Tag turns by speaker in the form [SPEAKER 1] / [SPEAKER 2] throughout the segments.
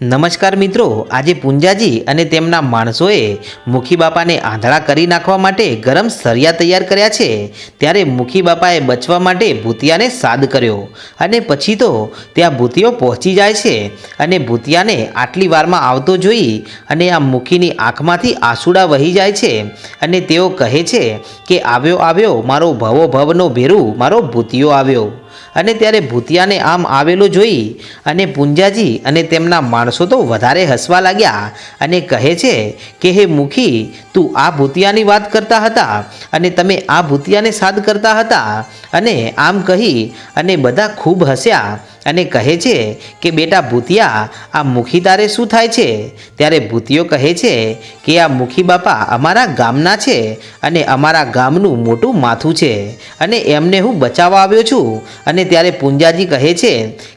[SPEAKER 1] નમસ્કાર મિત્રો, આજે પૂંજાજી અને તેમના માણસોએ મુખી બાપાને આંધળા કરી નાખવા માટે ગરમ સરિયા તૈયાર કર્યા છે. ત્યારે મુખી બાપાએ બચવા માટે ભૂતિયાને સાદ કર્યો અને પછી તો ત્યાં ભૂતિયો પહોંચી જાય છે અને ભૂતિયાને આટલી વારમાં આવતો જોઈ અને આ મુખીની આંખમાંથી આંસુડા વહી જાય છે અને તેઓ કહે છે કે, આવ્યો આવ્યો, મારો ભવો ભવનો ભેરું, મારો ભૂતિયો આવ્યો. અને ત્યારે ભૂતિયાને આમ આવેલો જોઈ અને પુંજાજી અને તેમના માણસો તો વધારે હસવા લાગ્યા અને કહે છે કે, હે મુખી, તું આ ભૂતિયાની વાત કરતા હતા અને તમે આ ભૂતિયાને સાદ કરતા હતા અને આમ કહી અને બધા ખૂબ હસ્યા અને કહે છે કે, બેટા ભૂતિયા, આ મુખી તારે શું થાય છે? ત્યારે ભૂતિયો કહે છે કે, આ મુખી બાપા અમારા ગામના છે અને અમારા ગામનું મોટું માથું છે અને એમને હું બચાવવા આવ્યો છું. અને ત્યારે પુંજાજી કહે છે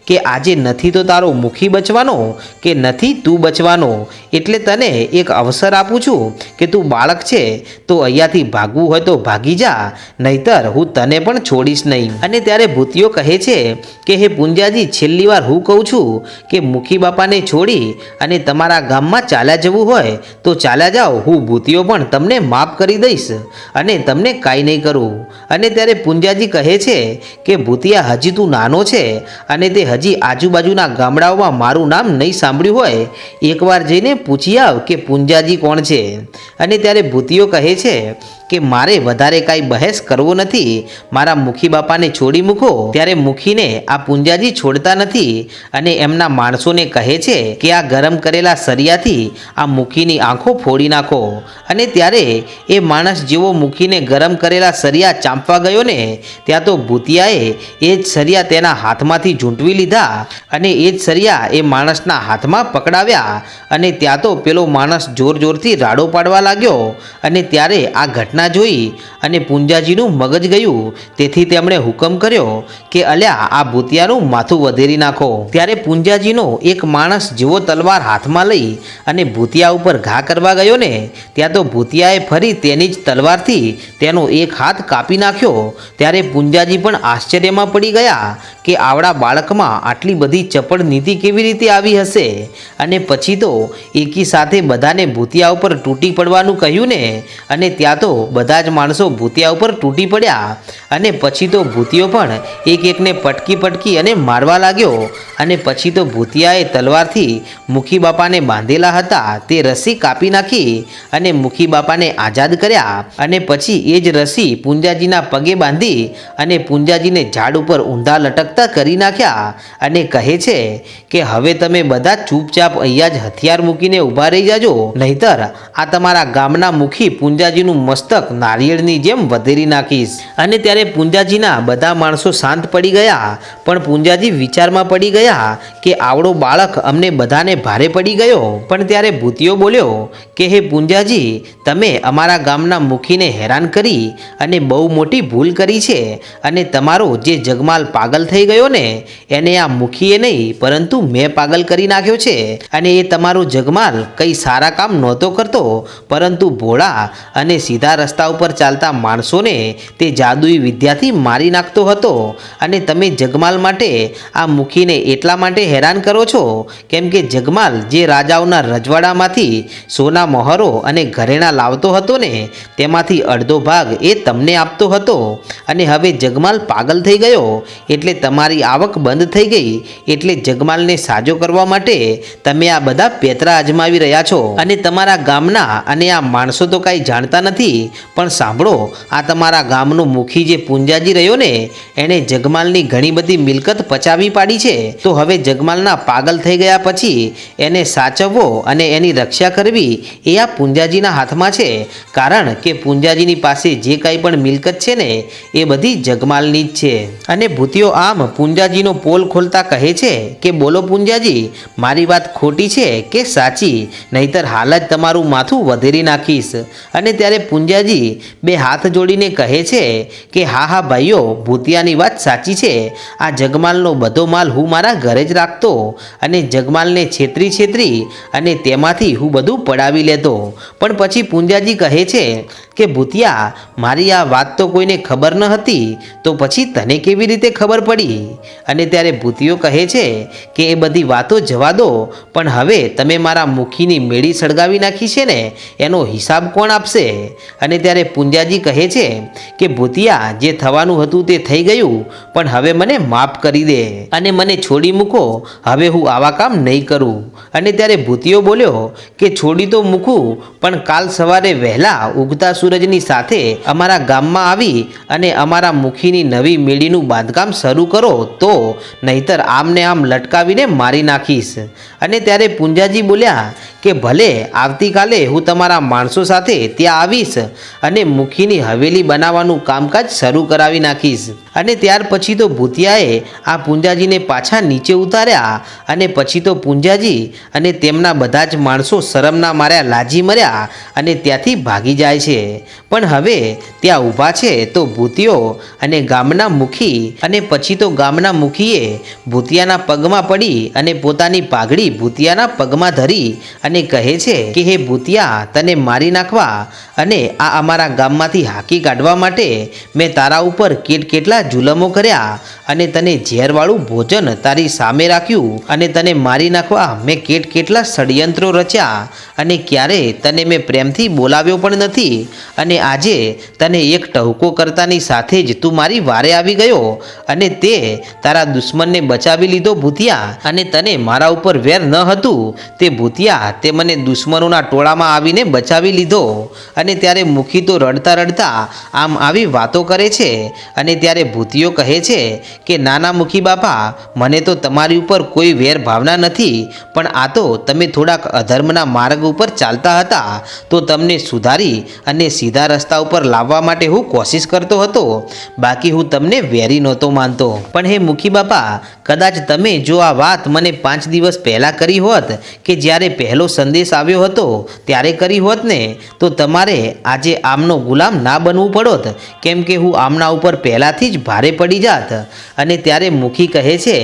[SPEAKER 1] કે, આજે નથી તો તારો મુખી બચવાનો કે નથી તું બચવાનો? એટલે તને એક અવસર આપું છું કે તું બાળક છે તો અહીંયાથી ભાગવું હોય તો ભાગી જા, નહીતર હું તને પણ છોડીશ નહીં. અને ત્યારે ભૂતિયો કહે છે કે, હે પુંજાજી છેલ્લી વાર હું કહું છું કે મુખી બાપાને છોડી અને તમારા ગામમાં ચાલ્યા જવું હોય તો ચાલ્યા જાઓ. હું ભૂતિયો પણ તમને માફ કરી દઈશ અને તમને કાંઈ નહીં કરું. અને ત્યારે પુંજાજી કહે છે કે, ભૂતિયા, હજી તું નાનો છે અને તે હજી આજુબાજુના ગામડાઓમાં મારું નામ નહીં સાંભળ્યું હોય. એકવાર જઈને પૂછી આવ કે પુંજાજી કોણ છે? અને ત્યારે ભૂતિયો કહે છે કે મારે વધારે કાંઈ બહેસ કરવો નથી, મારા મુખી બાપાને છોડી મૂકો, ત્યારે મુખીને આ પુંજાજી છોડતા નથી અને એમના માણસોને કહે છે કે આ ગરમ કરેલા સરિયાથી આ મુખીની આંખો ફોડી નાખો. અને ત્યારે એ માણસ જેવો મુખીને ગરમ કરેલા સરિયા ચાંપવા ગયો ને, ત્યાં તો ભૂતિયાએ એ જ સરિયા તેના હાથમાંથી ઝૂંટવી લીધા અને એ જ સરિયા એ માણસના હાથમાં પકડાવ્યા અને ત્યાં તો પેલો માણસ જોર જોરથી રાડો પાડવા લાગ્યો અને ત્યારે આ ઘટના જોઈ અને પુંજાજીનું મગજ ગયું. તેથી તેમણે હુકમ કર્યો કે, અલ્યા, આ ભૂતિયાનું માથું વધેરી નાખો. ત્યારે પુંજાજીનો એક માણસ જેવો તલવાર હાથમાં લઈ અને ભૂતિયા ઉપર ઘા કરવા ગયો ને, ત્યાં તો ભૂતિયાએ ફરી તેની જ તલવારથી તેનો એક હાથ કાપી નાખ્યો. ત્યારે પુંજાજી પણ આશ્ચર્યમાં પડી ગયા કે, આવડા બાળકમાં આટલી બધી ચપળ નીતિ કેવી રીતે આવી હશે? અને પછી તો એકી સાથે બધાને ભૂતિયા ઉપર તૂટી પડવાનું કહ્યું ને, અને ત્યાં તો બધા જ માણસો ભૂતિયા ઉપર તૂટી પડ્યા અને પછી તો ભૂતિયો પણ એક એકને પટકી પટકી અને મારવા લાગ્યો અને પછી તો ભૂતિયાએ તલવારથી મુખી બાપાને બાંધેલા હતા, તે રસ્સી કાપી નાખી અને મુખી બાપાને આઝાદ કર્યા અને પછી એ જ રસ્સી પુંજાજીના પગે બાંધી અને પુંજાજીને ઝાડ ઉપર ઊંધા લટકતા કરી નાખ્યા અને કહે છે કે, હવે તમે બધા ચૂપચાપ અહીંયા જ હથિયાર મૂકીને ઊભા રહી જાજો, નહીતર આ તમારા ગામના મુખી પુંજાજીનું મસ્તક નારિયેળની જેમ વધેરી નાખીશ. અને ત્યારે પૂંજાજીના બધા માણસો શાંત પડી ગયા. પણ પૂંજાજી વિચારમાં પડી ગયા કે આવડો બાળક અમને બધાને ભારે પડી ગયો. પણ ત્યારે ભૂતિયો બોલ્યો કે, હે પૂંજાજી, તમે અમારા ગામના મુખીને હેરાન કરી અને બહુ મોટી ભૂલ કરી છે. અને તમારો જે જગમાલ પાગલ થઈ ગયો ને, એને આ મુખીએ નહીં, પરંતુ મેં પાગલ કરી નાખ્યો છે. અને એ તમારો જગમાલ કંઈ સારા કામ નહોતો કરતો. પરંતુ ભોળા અને સીધા રસ્તા ઉપર ચાલતા માણસોને તે જાદુઈ વિદ્યાથી મારી નાખતો હતો. અને તમે જગમાલ માટે આ મુખીને એટલા માટે હેરાન કરો છો? કેમ કે જગમાલ જે રાજાઓના રજવાડામાંથી સોના મહોરો અને ઘરેણા લાવતો હતો ને, તેમાંથી અડધો ભાગ એ તમને આપતો હતો. અને હવે જગમાલ પાગલ થઈ ગયો. એટલે તમારી આવક બંધ થઈ ગઈ. એટલે જગમાલને સાજો કરવા માટે તમે આ બધા પેતરા અજમાવી રહ્યા છો. અને તમારા ગામના અને આ માણસો તો કાંઈ જાણતા નથી. પણ સાંભળો, આ તમારા ગામનો મુખી જે પૂંજાજી રહ્યો ને, એણે જગમાલની ઘણી બધી મિલકત પચાવી પાડી છે. તો હવે જગમાલના પાગલ થઈ ગયા પછી એને સાચવવો અને એની રક્ષા કરવી એ આ પૂંજાજીના હાથમાં છે. કારણ કે પૂંજાજીની પાસે જે કાંઈ પણ મિલકત છે ને, એ બધી જગમાલની જ છે. અને ભૂતિયો આમ પુંજાજીનો પોલ ખોલતા કહે છે કે, બોલો પુંજાજી, મારી વાત ખોટી છે કે સાચી? નહીતર હાલ જ તમારું માથું વધેરી નાખીશ. અને ત્યારે પુંજાજી બે હાથ જોડીને કહે છે કે, હા હા, ભાઈઓ, ભૂતિયાની વાત સાચી છે. આ જગમાલનો બધો માલ હું મારા ઘરે જ રાખતો અને જગમાલને છેતરી છેતરી અને તેમાંથી હું બધું પડાવી લેતો. પણ પછી પૂંજાજી કહે છે કે ભૂતિયા, મારી આ વાત તો કોઈને ખબર ન હતી, તો પછી તને કેવી રીતે ખબર પડી? અને ત્યારે ભૂતિયો કહે છે કે, એ બધી વાતો જવા દો, પણ હવે તમે મારા મુખીની મેળી સળગાવી નાખી છે ને, એનો હિસાબ કોણ આપશે? અને ત્યારે પુંજાજી કહે છે કે, ભૂતિયા, જે થવાનું હતું તે થઈ ગયું, પણ હવે મને માફ કરી દે, અને મને છોડી મૂકો, હવે હું આવા કામ નહીં કરું. અને ત્યારે ભૂતિયો બોલ્યો કે, છોડી તો મૂકું, પણ કાલ સવારે વહેલા ઉગતા સૂરજની સાથે અમારા ગામમાં આવી અને અમારા મુખીની નવી મેળીનું બાંધકામ શરૂ કરો તો નહીતર આમને આમ લટકાવીને મારી નાખીશ. અને ત્યારે પુંજાજી બોલ્યા કે ભલે આવતીકાલે હું તમારા માણસો સાથે ત્યાં આવીશ અને મુખીની હવેલી બનાવવાનું કામકાજ શરૂ કરાવી નાખીશ. અને ત્યાર પછી તો ભૂતિયાએ આ પૂંજાજીને પાછા નીચે ઉતાર્યા અને પછી તો પુંજાજી અને તેમના બધા જ માણસો શરમના માર્યા, લાજી મર્યા અને ત્યાંથી ભાગી જાય છે. પણ હવે ત્યાં ઊભા છે તો ભૂતિયો અને ગામના મુખી અને પછી તો ગામના મુખીએ ભૂતિયાના પગમાં પડી અને પોતાની પાઘડી ભૂતિયાના પગમાં ધરી અને કહે છે કે, હે ભૂતિયા, તને મારી નાખવા અને આ અમારા ગામમાંથી હાકી કાઢવા માટે મેં તારા ઉપર કેટ કેટલા જુલમો કર્યા અને તને ઝેરવાળું ભોજન તારી સામે રાખ્યું અને તને મારી નાખવા મેં કેટ કેટલા ષડયંત્રો રચ્યા અને ક્યારે તને મેં પ્રેમથી બોલાવ્યો પણ નથી. અને આજે તને એક ટહુકો કરતાની સાથે જ તું મારી વારે આવી ગયો અને તે તારા દુશ્મનને બચાવી લીધો ભૂતિયા. અને તને મારા ઉપર વેર ન હતું. તે ભૂતિયા તે મને દુશ્મનોના ટોળામાં આવીને બચાવી લીધો. અને ત્યારે મુખી તો રડતા રડતા આમ આવી વાતો કરે છે. અને ત્યારે ભૂતિયો કહે છે કે, નાના મુખી બાપા, મને તો તમારી ઉપર કોઈ વેર ભાવના નથી, પણ આ તો તમે થોડાક અધર્મના માર્ગ ઉપર ચાલતા હતા. તો તમને સુધારી અને સીધા રસ્તા ઉપર લાવવા માટે હું કોશિશ કરતો હતો. બાકી હું તમને વેરી નહોતો માનતો. પણ હે મુખી બાપા કદાચ તમે જો આ વાત મને પાંચ દિવસ પહેલાં કરી હોત કે જ્યારે પહેલો સંદેશ આવ્યો હતો ત્યારે કરી હોત ને, તો તમારે આજે આમનો ગુલામ ના બનવું પડોત, કેમ કે હું આમના ઉપર પહેલાંથી જ ભારે પડી જાત. અને ત્યારે મુખી કહે છે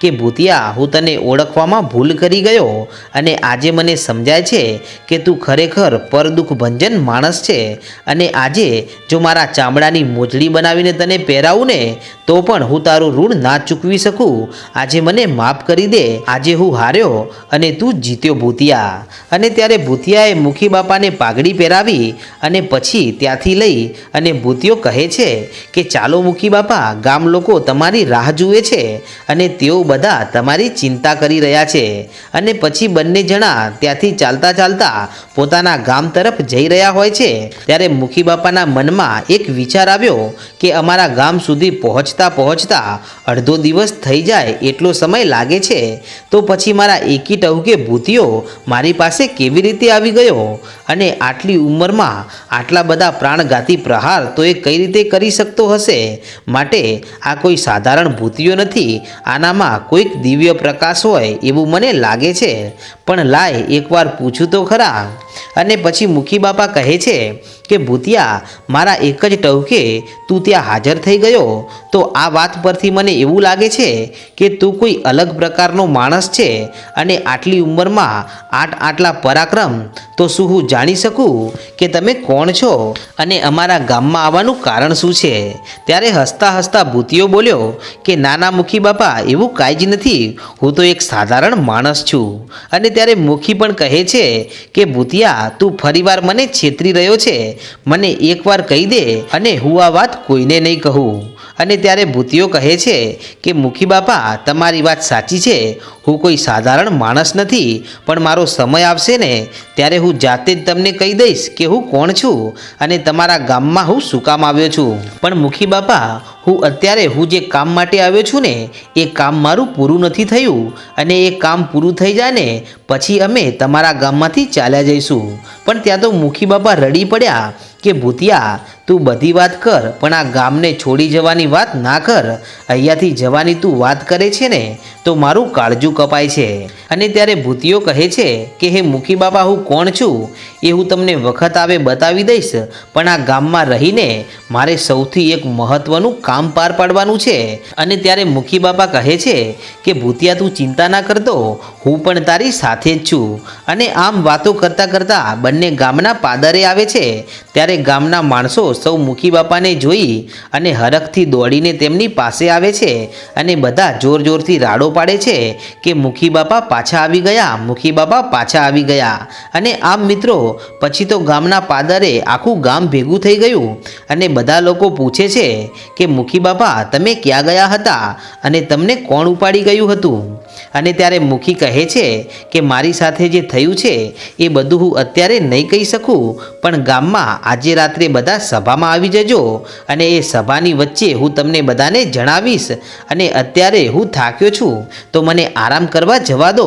[SPEAKER 1] કે, ભૂતિયા, હું તને ઓળખવામાં ભૂલ કરી ગયો. અને આજે મને સમજાય છે કે તું ખરેખર પરદુઃખ ભંજન માણસ છે. અને આજે જો મારા ચામડાની મોજડી બનાવીને તને પહેરાવું ને, તો પણ હું તારું ઋણ ના ચૂકવી શકું. આજે મને માફ કરી દે. આજે હું હાર્યો અને તું જીત્યો ભૂતિયા. અને ત્યારે ભૂતિયાએ મુખી બાપાને પાઘડી પહેરાવી અને પછી ત્યાંથી લઈ અને ભૂતિયો કહે છે કે, ચાલો મુખી બાપા ગામ લોકો તમારી રાહ જુએ છે અને તેઓ બધા તમારી ચિંતા કરી રહ્યા છે. અને પછી બંને જણા ત્યાંથી ચાલતા ચાલતા પોતાના ગામ તરફ જઈ રહ્યા હોય છે. ત્યારે મુખી બાપાના મનમાં એક વિચાર આવ્યો કે, અમારા ગામ સુધી પહોંચતા પહોંચતા અડધો દિવસ થઈ જાય એટલો સમય લાગે છે, તો પછી મારા એકી ટહુકે ભૂતિયો મારી પાસે કેવી રીતે આવી ગયો? અને આટલી ઉંમરમાં આટલા બધા પ્રાણઘાતી પ્રહાર તો એ કઈ રીતે કરી શકતો હશે? માટે આ કોઈ સાધારણ ભૂતિયો નથી, આનામાં કોઈક દિવ્ય પ્રકાશ હોય એવું મને લાગે છે. પણ લાય, એકવાર પૂછું તો ખરા. અને પછી મુખી બાપા કહે છે કે, ભૂતિયા, મારા એક જ ટવકે તું ત્યાં હાજર થઈ ગયો? તો આ વાત પરથી મને એવું લાગે છે કે તું કોઈ અલગ પ્રકારનો માણસ છે અને આટલી ઉંમરમાં આટ આટલા પરાક્રમ, તો શું હું જાણી શકું કે તમે કોણ છો? અને અમારા ગામમાં આવવાનું કારણ શું છે? ત્યારે હસતા હસતા ભૂતિયો બોલ્યો કે, નાના મુખી બાપા, એવું કાંઈ જ નથી. હું તો એક સાધારણ માણસ છું. અને ત્યારે મુખી પણ કહે છે કે, ભૂતિયા તું ફરીવાર મને છેતરી રહ્યો છે. મને એકવાર કહી દે અને હું આ વાત કોઈને નહીં કહું. અને ત્યારે ભૂતિયો કહે છે કે મુખી બાપા, તમારી વાત સાચી છે. હું કોઈ સાધારણ માણસ નથી, પણ મારો સમય આવશે ને, ત્યારે હું જાતે જ તમને કહી દઈશ કે હું કોણ છું અને તમારા ગામમાં હું શું કામ આવ્યો છું. પણ મુખી બાપા, હું અત્યારે હું જે કામ માટે આવ્યો છું ને, એ કામ મારું પૂરું નથી થયું અને એ કામ પૂરું થઈ જાય ને, પછી અમે તમારા ગામમાંથી ચાલ્યા જઈશું. પણ ત્યાં તો મુખી બાપા રડી પડ્યા કે ભૂતિયા, તું બધી વાત કર, પણ આ ગામને છોડી જવાની વાત ના કર. અહીંયાથી જવાની તું વાત કરે છે ને, તો મારું કાળજું કપાય છે. અને ત્યારે ભૂતિયો કહે છે કે, હે મુખી બાપા, હું કોણ છું? એ હું તમને વખત આવે બતાવી દઈશ, પણ આ ગામમાં રહીને મારે સૌથી એક મહત્વનું કામ પાર પાડવાનું છે. અને ત્યારે મુખી બાપા કહે છે કે, ભૂતિયા, તું ચિંતા ના કરતો. હું પણ તારી સાથે જ છું. અને આમ વાતો કરતાં કરતાં બંને ગામના પાદરે આવે છે. ત્યારે ગામના માણસો સૌ મુખી બાપાને જોઈ અને હરખથી દોડીને તેમની પાસે આવે છે અને બધા જોર જોરથી રાડો પાડે છે કે મુખી બાપા પાછા આવી ગયા મુખી બાપા પાછા આવી ગયા. અને આમ મિત્રો, પછી તો ગામના પાદરે આખું ગામ ભેગું થઈ ગયું. અને બધા લોકો પૂછે છે કે મુખી બાપા તમે ક્યાં ગયા હતા? અને તમને કોણ ઉપાડી ગયું હતું? અને ત્યારે મુખી કહે છે કે મારી સાથે જે થયું છે, એ બધું હું અત્યારે નહીં કહી શકું, પણ ગામમાં આજે રાત્રે બધા સભામાં આવી જજો અને એ સભાની વચ્ચે હું તમને બધાને જણાવીશ અને અત્યારે હું થાક્યો છું. તો મને આરામ કરવા જવા દો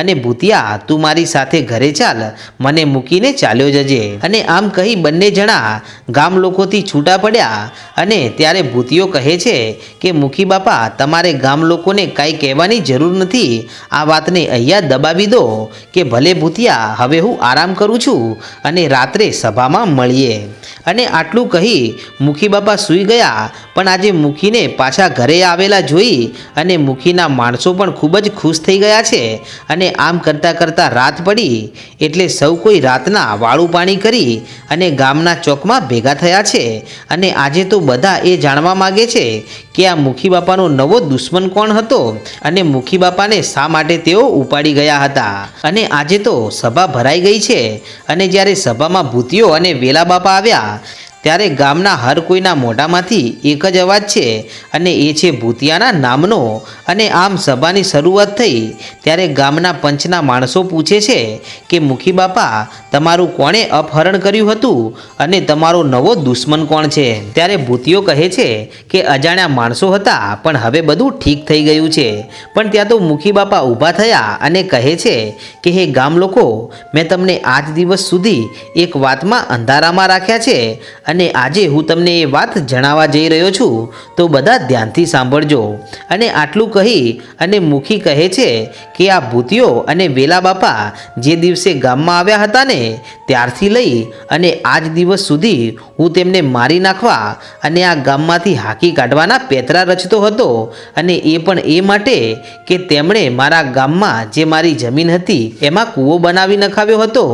[SPEAKER 1] અને ભૂતિયા, તું મારી સાથે ઘરે ચાલ, મને મૂકીને ચાલ્યો જજે. અને આમ કહી બંને જણા ગામ લોકોથી છૂટા પડ્યા અને ત્યારે ભૂતિયો કહે છે કે, મુખી બાપા, તમારે ગામ લોકોને કાંઈ કહેવાની જરૂર નથી. આ વાતને અહીંયા દબાવી દો કે ભલે ભૂતિયા હવે હું આરામ કરું છું અને રાત્રે સભામાં મળીએ. અને આટલું કહી મુખી બાપા સૂઈ ગયા, પણ આજે મુખીને પાછા ઘરે આવેલા જોઈ અને મુખીના માણસો પણ ખૂબ જ ખુશ થઈ ગયા છે અને આમ કરતાં કરતાં રાત પડી, એટલે સૌ કોઈ રાતના વાળું પાણી કરી અને ગામના ચોકમાં ભેગા થયા છે. અને આજે તો બધા એ જાણવા માગે છે કે આ મુખી બાપાનો નવો દુશ્મન કોણ હતો અને મુખી બાપાને શા માટે તેઓ ઉપાડી ગયા હતા? અને આજે તો સભા ભરાઈ ગઈ છે. અને જ્યારે સભામાં ભૂતિયો અને વેલા બાપા આવ્યા ત્યારે ગામના હર કોઈના મોઢામાંથી એક જ અવાજ છે અને એ છે ભૂતિયાના નામનો. અને આમ સભાની શરૂઆત થઈ ત્યારે ગામના પંચના માણસો પૂછે છે કે, મુખી બાપા, તમારું કોણે અપહરણ કર્યું હતું? અને તમારો નવો દુશ્મન કોણ છે? ત્યારે ભૂતિયો કહે છે કે, અજાણ્યા માણસો હતા, પણ હવે બધું ઠીક થઈ ગયું છે. પણ ત્યાં તો મુખી બાપા ઊભા થયા અને કહે છે કે, હે ગામ લોકો, મેં તમને આજ દિવસ સુધી એક વાતમાં અંધારામાં રાખ્યા છે અને આજે હું તમને એ વાત જણાવવા જઈ રહ્યો છું, તો બધા ધ્યાનથી સાંભળજો. અને આટલું કહી અને મુખી કહે છે કે આ ભૂતિયો અને વેલા બાપા જે દિવસે ગામમાં આવ્યા હતા ને, ત્યારથી લઈ અને આજ દિવસ સુધી હું તેમને મારી નાખવા અને આ ગામમાંથી હાકી કાઢવાના પેતરા રચતો હતો. અને એ પણ એ માટે કે તેમણે મારા ગામમાં જે મારી જમીન હતી, એમાં કૂવો બનાવી નખાવ્યો હતો.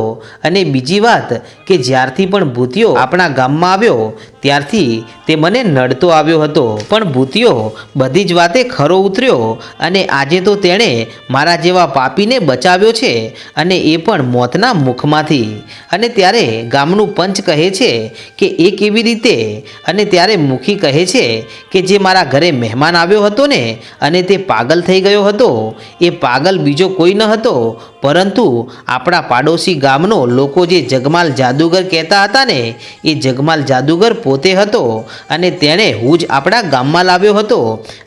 [SPEAKER 1] અને બીજી વાત કે જ્યારથી પણ ભૂતિયો આપણા ગામમાં આવ્યો ત્યારથી તે મને નડતો આવ્યો હતો. પણ ભૂતિયો બધી જ વાતે ખરો ઉતર્યો અને આજે તો તેણે મારા જેવા પાપીને બચાવ્યો છે અને એ પણ મોતના મુખમાંથી. અને ત્યારે ગામનું પંચ કહે છે કે એ કેવી રીતે? અને ત્યારે મુખી કહે છે કે જે મારા ઘરે મહેમાન આવ્યો હતો ને અને તે પાગલ થઈ ગયો હતો, એ પાગલ બીજો કોઈ ન હતો. પરંતુ આપણા પાડોશી ગામનો લોકો જે જગમાલ જાદુગર કહેતા હતા ને, એ જગમાલ જાદુગર પોતે હતો અને તેણે હું જ આપણા ગામમાં લાવ્યો હતો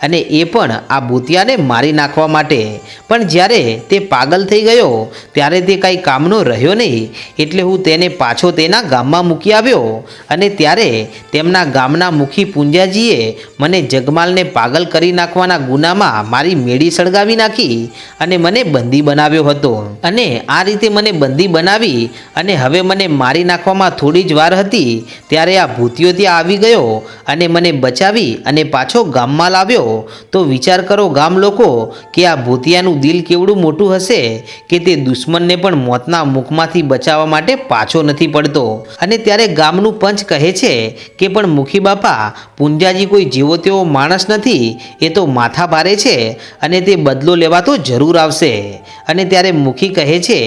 [SPEAKER 1] અને એ પણ આ ભૂતિયાને મારી નાખવા માટે. પણ જ્યારે તે પાગલ થઈ ગયો, ત્યારે તે કાંઈ કામનો રહ્યો નહીં. એટલે હું તેને પાછો તેના ગામમાં મૂકી આવ્યો અને ત્યારે તેમના ગામના મુખી પુંજાજીએ મને જગમાલને પાગલ કરી નાખવાના ગુનામાં મારી મેળી સળગાવી નાખી અને મને બંદી બનાવ્યો હતો. અને આ રીતે મને બંદી બનાવી અને હવે મને મારી નાખવામાં થોડી જ વાર હતી, ત્યારે આ ભૂતિયો ત્યાં આવી ગયો અને મને બચાવી અને પાછો ગામમાં લાવ્યો, તો વિચાર કરો ગામ લોકો, કે આ ભૂતિયાનું દિલ કેવડું મોટું હશે કે તે દુશ્મનને પણ મોતના મુખમાંથી બચાવવા માટે પાછો નથી પડતો. અને ત્યારે ગામનું પંચ કહે છે કે, પણ મુખી બાપા, પુંજાજી કોઈ જેવો તેવો માણસ નથી, એ તો માથા ભારે છે અને તે બદલો લેવા તો જરૂર આવશે. અને ત્યારે મુખી કહે છે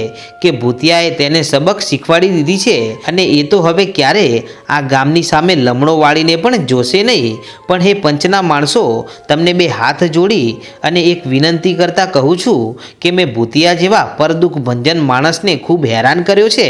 [SPEAKER 1] કે ભૂતિયાએ તેને સબક શીખવાડી દીધી છે અને એ તો હવે ક્યારે? આ ગામની સામે લમણો વાળીને પણ જોશે નહીં. પણ હે પંચના માણસો, તમને બે હાથ જોડી અને એક વિનંતી કરતાં કહું છું કે મેં ભૂતિયા જેવા પરદુખ ભંજન માણસને ખૂબ હેરાન કર્યો છે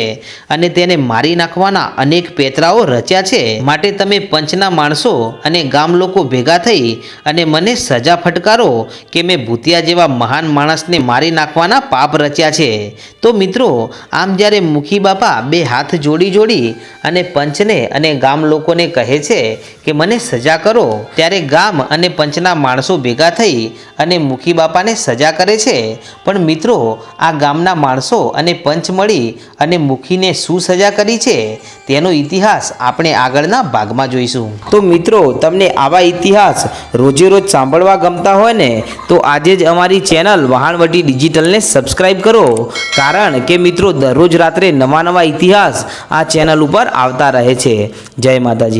[SPEAKER 1] અને તેને મારી નાખવાના અનેક પેતરાઓ રચ્યા છે. માટે તમે પંચના માણસો અને ગામ લોકો ભેગા થઈ અને મને સજા ફટકારો કે મેં ભૂતિયા જેવા મહાન માણસને મારી નાખવાના પાપ રચ્યા છે. તો મિત્રો, આમ જ્યારે મુખી બાપા બે હાથ જોડી જોડી અને પંચને અને ગામ લોકોને કહે છે કે, મને સજા કરો, ત્યારે ગામ અને પંચના માણસો ભેગા થઈ અને મુખી બાપાને સજા કરે છે. પણ મિત્રો, આ ગામના માણસો અને પંચ મળી અને મુખીને શું સજા કરી છે, તેનો ઇતિહાસ આપણે આગળના ભાગમાં જોઈશું. તો મિત્રો, તમને આવા ઇતિહાસ રોજે રોજ સાંભળવા ગમતા હોય ને, તો આજે જ અમારી ચેનલ વહાણવટી ડિજિટલને સબસ્ક્રાઈબ કરો. કારણ કે મિત્રો, દરરોજ રાત્રે નવા નવા ઇતિહાસ આ ચેનલ ઉપર આવતા રહે છે. જય માતાજી.